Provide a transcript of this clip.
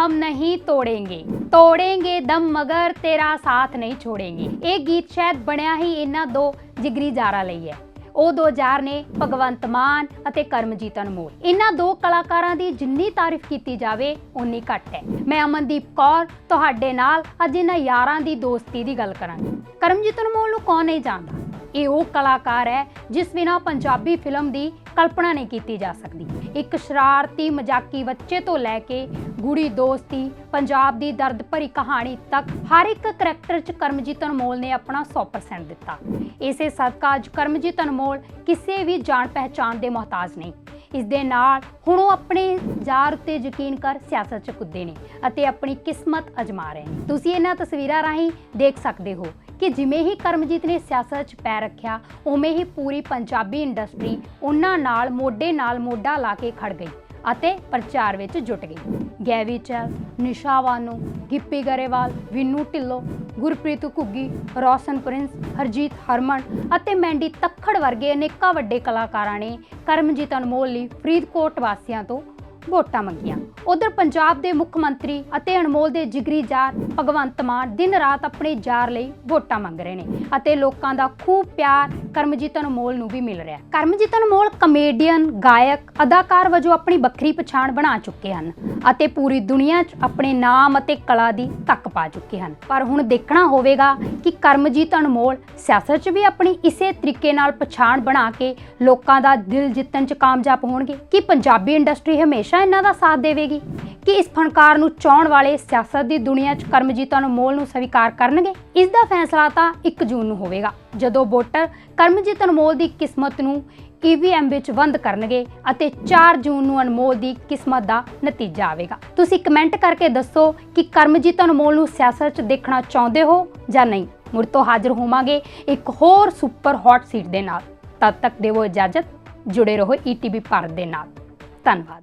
हम नहीं ਤੋੜेंगे ਤੋੜेंगे ਦਮ ਮਗਰ ਤੇਰਾ ਸਾਥ ਨਹੀਂ ਛੋੜेंगे ਇਹ ਗੀਤ ਸ਼ਾਇਦ ਬਣਿਆ ਹੀ ਇਹਨਾਂ ਦੋ ਜਿਗਰੀ ਜਾਰਾ ਲਈ ਹੈ ਉਹ ਦੋ ਜਾਰ ਨੇ ਭਗਵੰਤ ਮਾਨ ਅਤੇ ਕਰਮਜੀਤ ਅਨਮੋਲ ਇਹਨਾਂ ਦੋ ਕਲਾਕਾਰਾਂ ਦੀ ਜਿੰਨੀ ਤਾਰੀਫ ਕੀਤੀ ਜਾਵੇ ਉਨੀ ਘੱਟ ਹੈ ਮੈਂ ਅਮਨਦੀਪ ਕੌਰ ਤੁਹਾਡੇ ਨਾਲ ਅੱਜ ਇਹਨਾਂ ਯਾਰਾਂ ਦੀ ਦੋਸਤੀ ਦੀ ਗੱਲ ਕਰਾਂਗੀ ਕਰਮਜੀਤ ਅਨਮੋਲ ਨੂੰ ਕੌਣ ਨਹੀਂ ਜਾਣਦਾ ਇਹ ਉਹ ਕਲਾਕਾਰ ਹੈ, ਜਿਸ ਬਿਨਾਂ ਪੰਜਾਬੀ ਫਿਲਮ ਦੀ ਕਲਪਨਾ ਨਹੀਂ ਕੀਤੀ ਜਾ ਸਕਦੀ। ਇੱਕ ਸ਼ਰਾਰਤੀ ਮਜ਼ਾਕੀ ਬੱਚੇ ਤੋਂ ਲੈ ਕੇ ਗੂੜੀ ਦੋਸਤੀ, ਪੰਜਾਬ ਦੀ ਦਰਦ ਭਰੀ ਕਹਾਣੀ ਤੱਕ ਹਰ ਇੱਕ ਕਰੈਕਟਰ 'ਚ ਕਰਮਜੀਤ ਅਨਮੋਲ ਨੇ ਆਪਣਾ 100% ਦਿੱਤਾ। ਇਸੇ ਸਦਕਾ ਅੱਜ ਕਰਮਜੀਤ ਅਨਮੋਲ ਕਿਸੇ ਵੀ ਜਾਣ ਪਹਿਚਾਨ ਦੇ ਮੁਹਤਾਜ ਨਹੀਂ। ਇਸ ਦੇ ਨਾਲ ਹੁਣ ਉਹ ਆਪਣੇ ਜਾਰ ਉੱਤੇ ਯਕੀਨ ਕਰ ਸਿਆਸਤ 'ਚ ਕੁੱਦੇ ਨੇ ਅਤੇ ਆਪਣੀ ਕਿਸਮਤ ਅਜਮਾ ਰਹੇ ਨੇ। ਤੁਸੀਂ ਇਹਨਾਂ ਤਸਵੀਰਾਂ ਰਾਹੀਂ ਦੇਖ ਸਕਦੇ ਹੋ। ਕਿ ਜਿਵੇਂ ਹੀ ਕਰਮਜੀਤ ਨੇ ਸਿਆਸਤ 'ਚ ਪੈਰ ਰੱਖਿਆ, ਉਵੇਂ ਹੀ ਪੂਰੀ ਪੰਜਾਬੀ ਇੰਡਸਟਰੀ ਉਹਨਾਂ ਨਾਲ, ਮੋਢੇ ਨਾਲ ਮੋਢਾ ਲਾ ਕੇ ਖੜ ਗਈ ਅਤੇ ਪ੍ਰਚਾਰ ਵਿੱਚ ਜੁਟ ਗਈ। ਗੈਵੀ ਚੈਲ ਨਿਸ਼ਾ ਵਾਨੂ, ਗਿੱਪੀ ਗਰੇਵਾਲ, ਵਿਨੂ ਢਿੱਲੋਂ, ਗੁਰਪ੍ਰੀਤ ਘੁੱਗੀ, ਰੌਸ਼ਨ ਪ੍ਰਿੰਸ, ਹਰਜੀਤ ਹਰਮਨ ਅਤੇ ਮੈਂਡੀ ਤੱਖੜ ਵਰਗੇ ਅਨੇਕਾਂ ਵੱਡੇ ਕਲਾਕਾਰਾਂ ਨੇ ਕਰਮਜੀਤ ਅਨਮੋਲ ਲਈ ਫਰੀਦਕੋਟ ਵਾਸੀਆਂ ਤੋਂ ਵੋਟਾਂ ਮੰਗੀਆਂ। ਉਧਰ ਪੰਜਾਬ ਦੇ ਮੁੱਖ ਮੰਤਰੀ ਅਤੇ ਅਨਮੋਲ ਦੇ ਜਿਗਰੀ ਜਾਰ ਭਗਵੰਤ ਮਾਨ ਦਿਨ ਰਾਤ ਆਪਣੇ ਜਾਰ ਲਈ ਵੋਟਾਂ ਮੰਗ ਰਹੇ ਨੇ ਅਤੇ ਲੋਕਾਂ ਦਾ ਖੂਬ ਪਿਆਰ ਕਰਮਜੀਤ ਅਨਮੋਲ ਨੂੰ ਵੀ ਮਿਲ ਰਿਹਾ। ਹੈ ਕਰਮਜੀਤ ਅਨਮੋਲ ਕਮੇਡੀਅਨ ਗਾਇਕ, ਅਦਾਕਾਰ ਵਜੋਂ ਆਪਣੀ ਵੱਖਰੀ ਪਛਾਣ ਬਣਾ ਚੁੱਕੇ ਹਨ ਅਤੇ ਪੂਰੀ ਦੁਨੀਆ 'ਚ ਆਪਣੇ ਨਾਮ ਅਤੇ ਕਲਾ ਦੀ ਤੱਕ ਪਾ ਚੁੱਕੇ ਹਨ। ਪਰ ਹੁਣ ਦੇਖਣਾ ਹੋਵੇਗਾ ਕਿ ਕਰਮਜੀਤ ਅਨਮੋਲ ਸਿਆਸਤ 'ਚ ਵੀ ਆਪਣੀ ਇਸੇ ਤਰੀਕੇ ਨਾਲ ਪਛਾਣ ਬਣਾ ਕੇ ਲੋਕਾਂ ਦਾ ਦਿਲ ਜਿੱਤਣ 'ਚ ਕਾਮਯਾਬ ਹੋਣਗੇ ਕਿ ਪੰਜਾਬੀ ਇੰਡਸਟਰੀ ਹਮੇਸ਼ਾ ਇਹਨਾਂ ਦਾ ਸਾਥ ਦੇਵੇਗੀ? ਕਿ ਇਸ ਫਨਕਾਰ ਨੂੰ ਚਾਹਣ ਵਾਲੇ ਸਿਆਸਤ ਦੀ ਦੁਨੀਆ 'ਚ ਕਰਮਜੀਤ ਅਨਮੋਲ ਨੂੰ ਸਵੀਕਾਰ ਕਰਨਗੇ, ਇਸ ਦਾ ਫੈਸਲਾ ਤਾਂ 1 ਜੂਨ ਨੂੰ ਹੋਵੇਗਾ, ਜਦੋਂ ਵੋਟਰ ਕਰਮਜੀਤ ਅਨਮੋਲ ਦੀ ਕਿਸਮਤ ਨੂੰ ਈਵੀਐਮ ਵਿੱਚ ਬੰਦ ਕਰਨਗੇ ਅਤੇ 4 ਜੂਨ ਨੂੰ ਅਨਮੋਲ ਦੀ ਕਿਸਮਤ ਦਾ ਨਤੀਜਾ ਆਵੇਗਾ। ਤੁਸੀਂ ਕਮੈਂਟ ਕਰਕੇ ਦੱਸੋ ਕਿ ਕਰਮਜੀਤ ਅਨਮੋਲ ਨੂੰ ਸਿਆਸਤ 'ਚ ਦੇਖਣਾ ਚਾਹੁੰਦੇ ਹੋ ਜਾਂ ਨਹੀਂ? ਮੁੜ ਤੋਂ ਹਾਜ਼ਰ ਹੋਵਾਂਗੇ ਇੱਕ ਹੋਰ ਸੁਪਰ ਹੌਟ ਸੀਟ ਦੇ ਨਾਲ। ਤਦ ਤੱਕ ਦੇਵੋ ਇਜਾਜ਼ਤ, ਜੁੜੇ ਰਹੋ ਈਟੀਵੀ ਭਾਰਤ ਦੇ ਨਾਲ। ਧੰਨਵਾਦ।